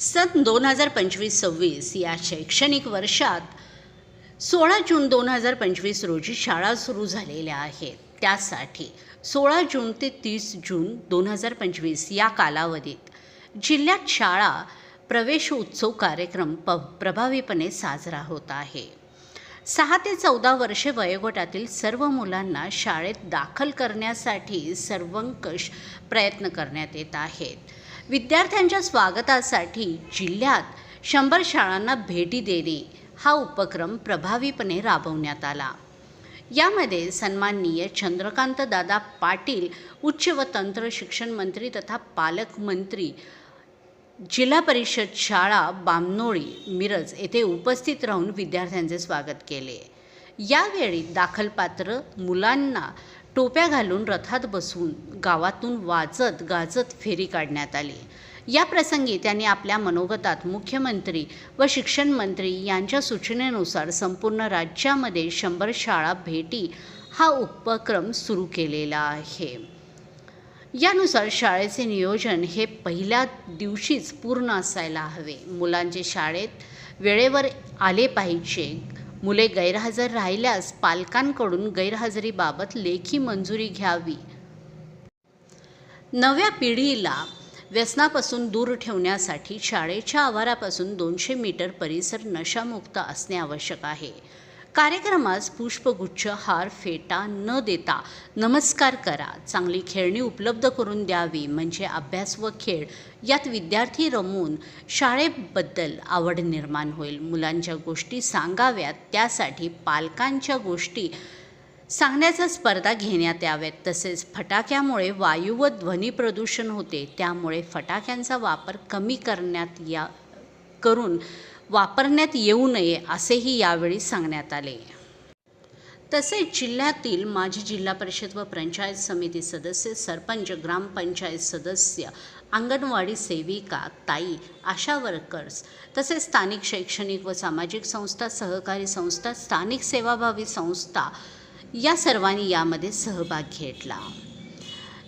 सन दोन हजार पंचवीस सव्वीस या शैक्षणिक वर्षात सोळा जून दोन हजार पंचवीस रोजी शाळा सुरू झालेल्या आहेत. त्यासाठी सोळा जून ते तीस जून दोन हजार पंचवीस या कालावधीत जिल्ह्यात शाळा प्रवेश उत्सव कार्यक्रम प प्रभावीपणे साजरा होत आहे. सहा ते चौदा वर्षे वयोगटातील सर्व मुलांना शाळेत दाखल करण्यासाठी सर्वंकष प्रयत्न करण्यात येत आहेत. विद्यार्थ्यांच्या स्वागतासाठी जिल्ह्यात शंभर शाळांना भेटी देणे हा उपक्रम प्रभावीपणे राबवण्यात आला. यामध्ये सन्माननीय चंद्रकांत दादा पाटील उच्च व तंत्र शिक्षण मंत्री तथा पालकमंत्री जिल्हा परिषद शाळा बामनोळी मिरज येथे उपस्थित राहून विद्यार्थ्यांचे स्वागत केले. यावेळी दाखलपात्र मुलांना टोप्या घालून रथात बसून गावातून वाजत गाजत फेरी काढण्यात आली. या प्रसंगी त्यांनी आपल्या मनोगतात मुख्यमंत्री व शिक्षण मंत्री यांच्या सूचनेनुसार संपूर्ण राज्यामध्ये शंभर शाळा भेटी हा उपक्रम सुरू केलेला आहे. यानुसार शाळेचे नियोजन हे पहिल्या दिवशीच पूर्ण असायला हवे. मुलांचे शाळेत वेळेवर आले पाहिजे. मुले गैरहजर राहिल्यास पालकांकडून गैरहजेरीबाबत लेखी मंजुरी घ्यावी. नव्या पिढीला व्यसनापासून दूर ठेवण्यासाठी शाळेच्या आवारापासून दोनशे मीटर परिसर नशामुक्त असणे आवश्यक आहे. कार्यक्रमास पुष्पगुच्छ हार फेटा न देता नमस्कार करा. चांगली खेळणी उपलब्ध करून द्यावी म्हणजे अभ्यास व खेळ. यात विद्यार्थी रमून शाळेबद्दल आवड निर्माण होईल. मुलांच्या गोष्टी सांगाव्यात त्यासाठी पालकांच्या गोष्टी सांगण्याच्या स्पर्धा घेण्यात याव्यात. तसेच फटाक्यामुळे वायू व ध्वनी प्रदूषण होते त्यामुळे फटाक्यांचा वापर कमी करण्यात या करून वापरण्यात येऊ नये असेही यावेळी सांगण्यात आले. तसेच जिल्ह्यातील माजी जिल्हा परिषद व पंचायत समिती सदस्य सरपंच ग्रामपंचायत सदस्य अंगणवाडी सेविका ताई आशा वर्कर्स तसेच स्थानिक शैक्षणिक व सामाजिक संस्था सहकारी संस्था स्थानिक सेवाभावी संस्था या सर्वांनी यामध्ये सहभाग घेतला.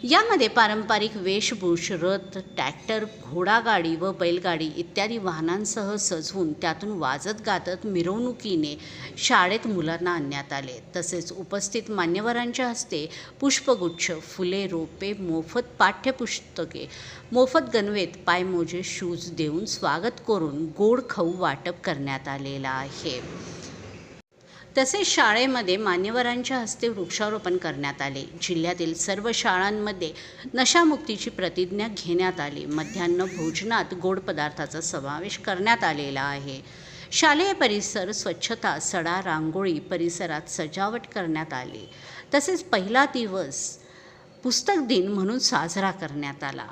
यामध्ये पारंपरिक वेशभूष रथ ट्रॅक्टर घोडागाडी व बैलगाडी इत्यादी वाहनांसह सजवून त्यातून वाजत गाजत मिरवणुकीने शाळेत मुलांना आणण्यात आले. तसेच उपस्थित मान्यवरांच्या हस्ते पुष्पगुच्छ फुले रोपे मोफत पाठ्यपुस्तके मोफत गणवेत पायमोजे शूज देऊन स्वागत करून गोड खाऊ वाटप करण्यात आलेलं आहे. तसेच शाळेमध्ये मान्यवरांच्या हस्ते वृक्षारोपण करण्यात आले. जिल्ह्यातील सर्व शाळांमध्ये नशामुक्तीची प्रतिज्ञा घेण्यात आली. मध्यान्ह भोजनात गोड पदार्थाचा समावेश करण्यात आलेला आहे. शालेय परिसर स्वच्छता सडा रांगोळी परिसरात सजावट करण्यात आली. तसेच पहिला दिवस पुस्तक दिन म्हणून साजरा करण्यात आला.